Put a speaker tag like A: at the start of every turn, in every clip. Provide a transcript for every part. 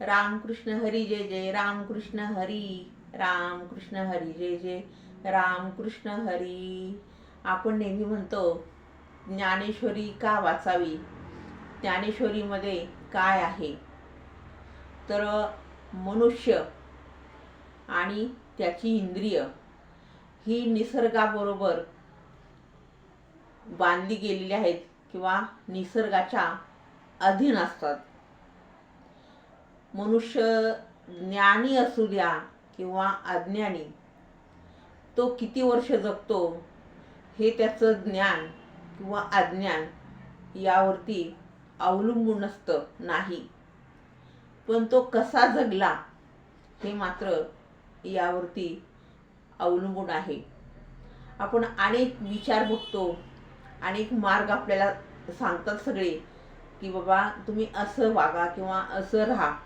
A: रामकृष्ण हरी जय जय रामकृष्ण हरी रामकृष्ण हरी जय जय रामकृष्ण हरी. आपण नेहमी म्हणतो ज्ञानेश्वरी का वाचावी? ज्ञानेश्वरीमध्ये काय आहे? तर मनुष्य आणि त्याची इंद्रिय ही निसर्गाबरोबर बांधली गेलेली आहेत किंवा निसर्गाच्या अधीन असतात. मनुष्य ज्ञानी असू द्या किंवा अज्ञानी तो किती वर्ष जगतो हे त्याचं ज्ञान किंवा अज्ञान यावरती अवलंबून असतं नाही. पण तो कसा जगला हे मात्र यावरती अवलंबून आहे. आपण अनेक विचार बघतो अनेक मार्ग आपल्याला सांगतात सगळे की बाबा तुम्ही असं वागा किंवा असं राहा.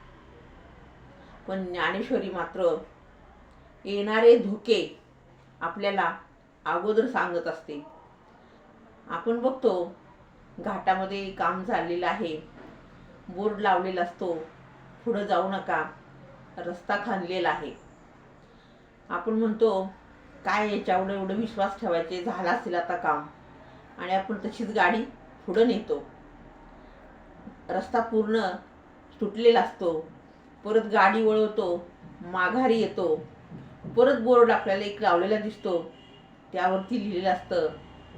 A: पण ज्ञानेश्वरी मात्र येणारे धोके आपल्याला अगोदर सांगत असते. आपण बघतो घाटामध्ये काम झालेलं आहे. बोर्ड लावलेला असतो पुढं जाऊ नका रस्ता खांदलेला आहे. आपण म्हणतो काय याच्यावर एवढं विश्वास ठेवायचे? झाला असेल आता काम. आणि आपण तशीच गाडी पुढं नेतो. रस्ता पूर्ण तुटलेला असतो. परत गाडी वळवतो माघारी येतो परत बोर्ड आपल्याला एक लावलेला दिसतो त्यावरती लिहिलेलं असतं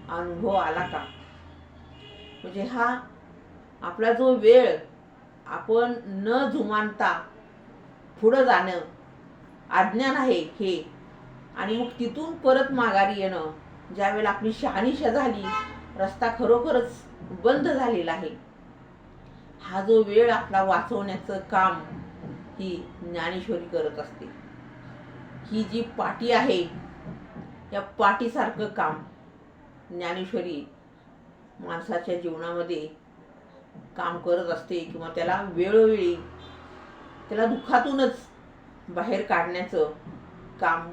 A: अनुभव आला का? म्हणजे हा आपला जो वेळ आपण न जुमानता पुढं जाणं अज्ञान आहे हे. आणि मग तिथून परत माघारी येणं ज्यावेळेला आपली शहानिशा झाली रस्ता खरोखरच बंद झालेला आहे. हा जो वेळ आपला वाचवण्याचं काम ही ज्ञानेश्वरी करत असते. ही जी पाटी आहे या पाटीसारखं काम ज्ञानेश्वरी माणसाच्या जीवनामध्ये काम करत असते किंवा त्याला वेळोवेळी त्याला दुःखातूनच बाहेर काढण्याचं काम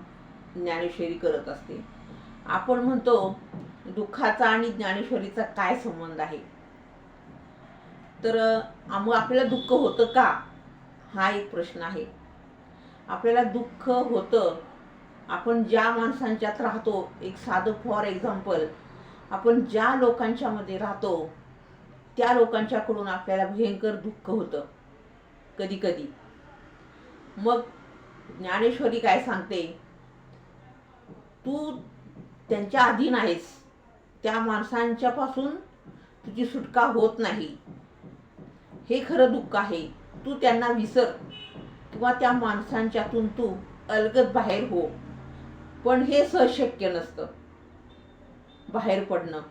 A: ज्ञानेश्वरी करत असते. आपण म्हणतो दुःखाचा आणि ज्ञानेश्वरीचा काय संबंध आहे? तर मग आपल्याला दुःख होतं का? हा एक प्रश्न आहे. आपल्याला दुःख होतं. आपण ज्या माणसांच्यात राहतो एक साधं फॉर एक्झाम्पल आपण ज्या लोकांच्यामध्ये राहतो त्या लोकांच्याकडून आपल्याला भयंकर दुःख होतं. कधी कधी मग ज्ञानेश्वरी काय सांगते? तू त्यांच्या अधीन आहेस. त्या माणसांच्यापासून तुझी सुटका होत नाही. हे खरं दुःख आहे. तू त्यांना विसर किंवा त्या माणसांच्यातून तू अलगत बाहेर हो. पण हे सहज शक्य नसतं. बाहेर पडणं.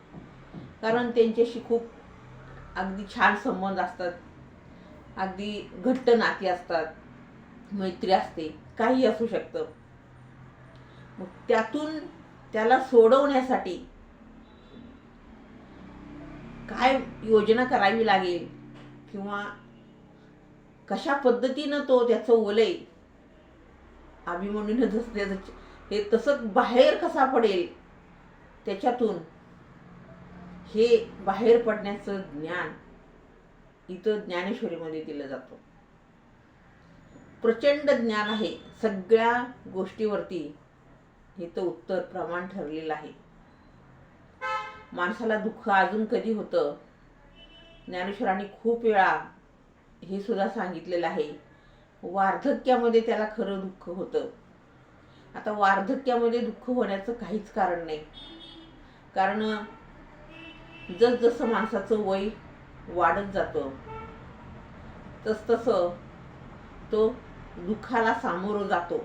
A: कारण त्यांच्याशी खूप अगदी छान संबंध असतात. अगदी घट्ट नाती असतात. मैत्री असते. काही असू शकतं. मग त्यातून त्याला सोडवण्यासाठी काय योजना करावी लागेल? किंवा कशा पद्धतीनं तो त्याचं ओलय? अभिमन्यूनं जसं त्याचं हे तसं बाहेर कसा पडेल? त्याच्यातून हे बाहेर पडण्याचं ज्ञान इथं ज्ञानेश्वरीमध्ये दिलं जातं. प्रचंड ज्ञान आहे. सगळ्या गोष्टीवरती इथं उत्तर प्रमाण ठरलेलं आहे. माणसाला दुःख अजून कधी होतं? ज्ञानेश्वरांनी खूप वेळा हे सुद्धा सांगितलेलं आहे. वार्धक्यामध्ये त्याला खरं दुःख होतं. आता वार्धक्यामध्ये दुःख होण्याचं काहीच कारण नाही. कारण जसजसं माणसाचं वय वाढत जातं तसतसं तो दुःखाला सामोरं जातो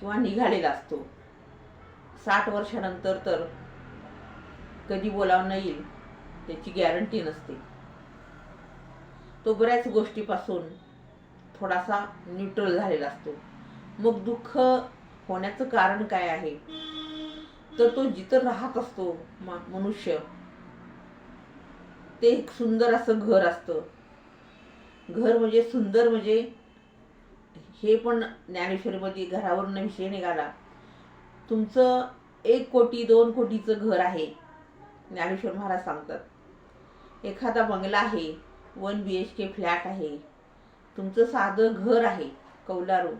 A: किंवा निघालेला असतो. साठ वर्षानंतर तर कधी बोलावं येईल त्याची गॅरंटी नसते. तो बऱ्याच गोष्टीपासून थोडासा न्यूट्रल झालेला असतो. मग दुःख होण्याचं कारण काय आहे? तर तो जिथं राहत असतो मनुष्य ते एक सुंदर असं घर असतं. घर म्हणजे सुंदर म्हणजे हे पण ज्ञानेश्वरीमध्ये घरावरून विषय निघाला. तुमचं एक कोटी दोन कोटीचं घर आहे ज्ञानेश्वर महाराज सांगतात. एखादा बंगला आहे one B H K flat आहे. तुमचं साधं घर आहे कौलारू.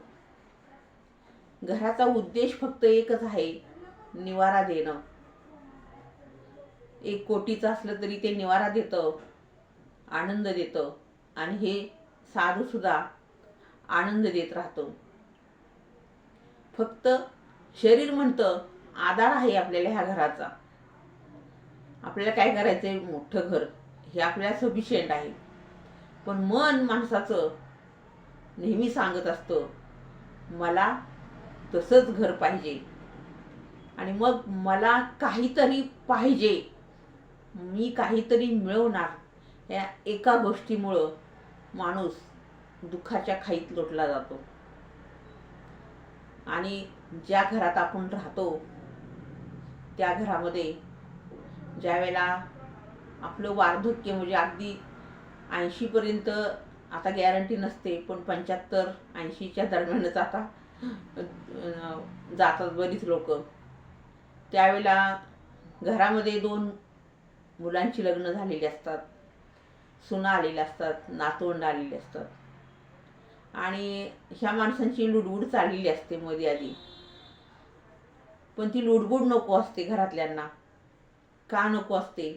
A: घराचा उद्देश फक्त एकच आहे निवारा देणं. एक कोटीचं असलं तरी ते निवारा देतं आनंद देतं. आणि हे साधूसुद्धा आनंद देत राहतो. फक्त शरीर म्हणतं आधार आहे आपल्याला ह्या घराचा. आपल्याला काय करायचं आहे मोठं घर. हे आपल्याला सफिशियंट आहे. पण मन माणसाचं नेहमी सांगत असतं मला तसंच घर पाहिजे. आणि मग मला काहीतरी पाहिजे मी काहीतरी मिळवणार या एका गोष्टीमुळं माणूस दुःखाच्या खाईत लोटला जातो. आणि ज्या घरात आपण राहतो त्या घरामध्ये ज्यावेळेला आपलं वार्धक्य म्हणजे अगदी ऐंशीपर्यंत आता गॅरंटी नसते पण पंच्याहत्तर ऐंशीच्या दरम्यानच आता जातात बरीच लोक. त्यावेळेला घरामध्ये दोन मुलांची लग्न झालेली असतात. सुना आलेल्या असतात नातवंड आलेले असतात. आणि ह्या माणसांची लुडबुड चाललेली असते मध्ये आधी. पण ती लुडबुड नको असते घरातल्यांना. का नको असते?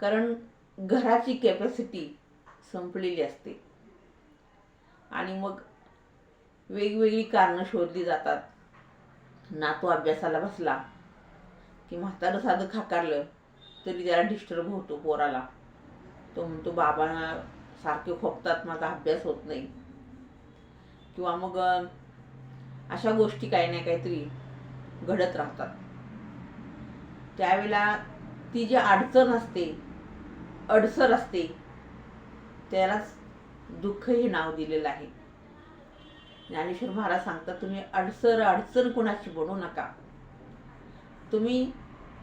A: कारण घराची कॅपॅसिटी संपलेली असते. आणि मग वेगवेगळी कारणं शोधली जातात. नातू अभ्यासाला बसला की म्हातारं साधं खाकारलं तरी त्याला डिस्टर्ब होतो पोराला. तो म्हणतो बाबा सारखे खोपतात माझा अभ्यास होत नाही. किंवा मग अशा गोष्टी काही नाही काहीतरी घडत राहतात. त्यावेळेला ती जी अडचण असते अडसर असते. त्यालाच दुःख हे नाव दिलेलं आहे. ज्ञानेश्वर महाराज सांगतात तुम्ही अडसर अडचण कोणाची बनू नका. तुम्ही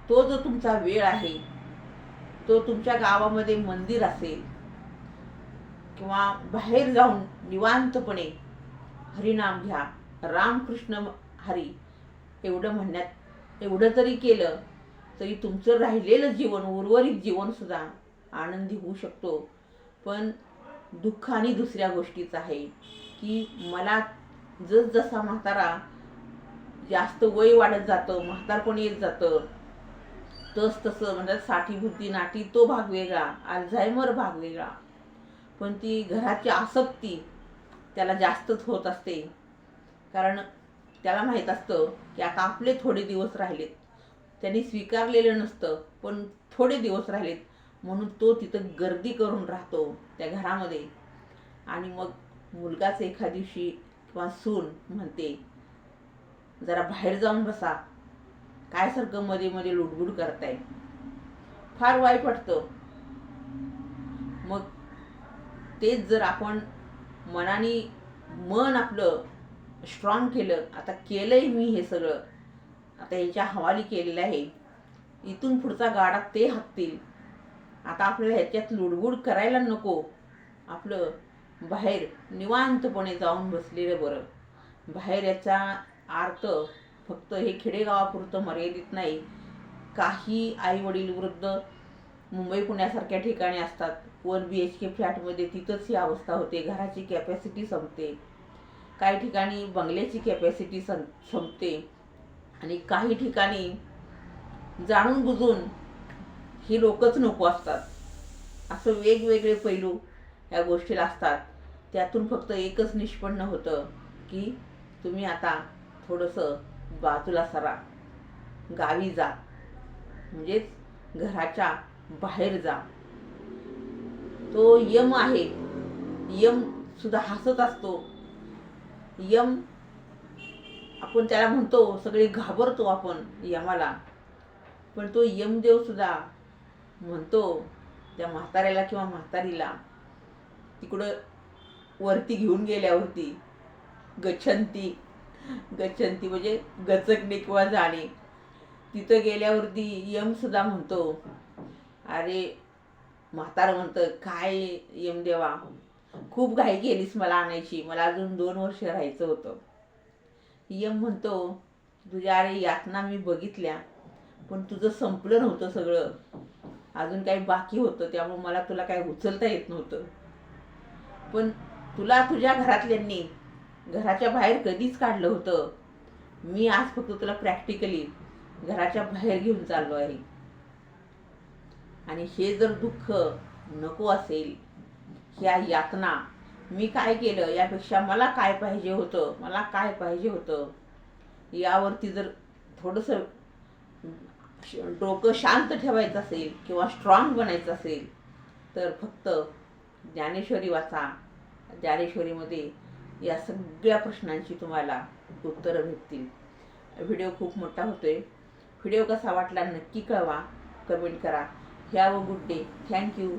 A: तो जो तुमचा वेळ आहे तो तुमच्या गावामध्ये मंदिर असेल किंवा बाहेर जाऊन निवांतपणे हरिनाम घ्या रामकृष्ण हरी एवढं म्हणण्यात एवढं जरी केलं तरी तुमचं राहिलेलं जीवन उर्वरित जीवनसुद्धा आनंदी होऊ शकतो. पण दुःख आणि दुसऱ्या गोष्टीचं आहे की मला जसजसा म्हातारा जास्त वय वाढत जातं म्हातारपण येत जातं तस तसं म्हणजे साठी बुद्धी नाटी तो भाग वेगळा अल्झायमर भाग वेगळा. पण ती घराची आसक्ती त्याला जास्तच होत असते. कारण त्याला माहीत असतं की आता आपले थोडे दिवस राहिलेत. त्यांनी स्वीकारलेलं नसतं पण थोडे दिवस राहिलेत. म्हणून तो तिथं गर्दी करून राहतो त्या घरामध्ये. आणि मग मुलगाच एका दिवशी किंवा सून म्हणते जरा बाहेर जाऊन बसा. काय सारखं मध्ये मध्ये लुडबुड करताय. फार वाईट वाटतं. मग तेच जर आपण मनाने मन आपलं स्ट्रॉंग केलं आता केलंय मी हे सगळं. आता यांच्या हवाली केलेलं आहे. इथून पुढचा गाडा ते हाकतील. आता आपल्याला ह्याच्यात लुडबुड करायला नको. आपलं बाहेर निवांतपणे जाऊन बसलेलं बरं. बाहेर याचा अर्थ फक्त हे खेडेगावापुरतं मर्यादित नाही. काही आई वडील वृद्ध मुंबई पुण्यासारख्या ठिकाणी असतात. वन बी एच के फ्लॅटमध्ये तिथंच ही अवस्था होते. घराची कॅपॅसिटी संपते. काही ठिकाणी बंगल्याची कॅपॅसिटी सं संपते. आणि काही ठिकाणी जाणून बुजून ही लोकच नको असतात. असं वेगवेगळे पैलू या गोष्टीला असतात. त्यातून फक्त एकच निष्पन्न होतं की तुम्ही आता थोडंसं बाजूला सरा. गावी जा. म्हणजेच घराच्या बाहेर जा. तो यम आहे. यम सुद्धा हसत असतो. यम आपण त्याला म्हणतो सगळे घाबरतो आपण यमाला. पण तो यमदेव सुद्धा म्हणतो त्या म्हाताऱ्याला किंवा म्हातारीला तिकडं वरती घेऊन गेल्यावरती गच्छंती गच्छंती म्हणजे गचकणे किंवा जाणे तिथं गेल्यावरती यमसुद्धा म्हणतो अरे म्हातारं म्हणतं काय यमदेवा खूप घाई केलीस मला आणायची मला अजून दोन वर्ष राहायचं होतं यम म्हणतो तुझ्या अरे यातना मी बघितल्या पण तुझं संपलं नव्हतं सगळं अजून काही बाकी होतं त्यामुळे मला तुला काही उचलता येत नव्हतं. पण तुला तुझ्या घरातल्यांनी घराच्या बाहेर कधीच काढलं होतं. मी आज फक्त तुला प्रॅक्टिकली घराच्या बाहेर घेऊन चाललो आहे. आणि हे जर दुःख नको असेल ह्या यातना मी काय केलं? यापेक्षा मला काय पाहिजे होतं? मला काय पाहिजे होतं? यावरती जर थोडंसं डोकं शांत ठेवायचं असेल किंवा स्ट्रॉंग बनायचं असेल तर फक्त ज्ञानेश्वरी वाचा. ज्ञानेश्वरीमध्ये या सगळ्या प्रश्नांची तुम्हाला उत्तरं भेटतील. व्हिडिओ खूप मोठा होतो आहे व्हिडिओ कसा वाटला नक्की कळवा. कमेंट करा. ह्या व good day. Thank you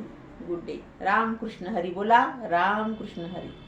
A: good day. Ramakrishna Hari बोला. रामकृष्ण हरी.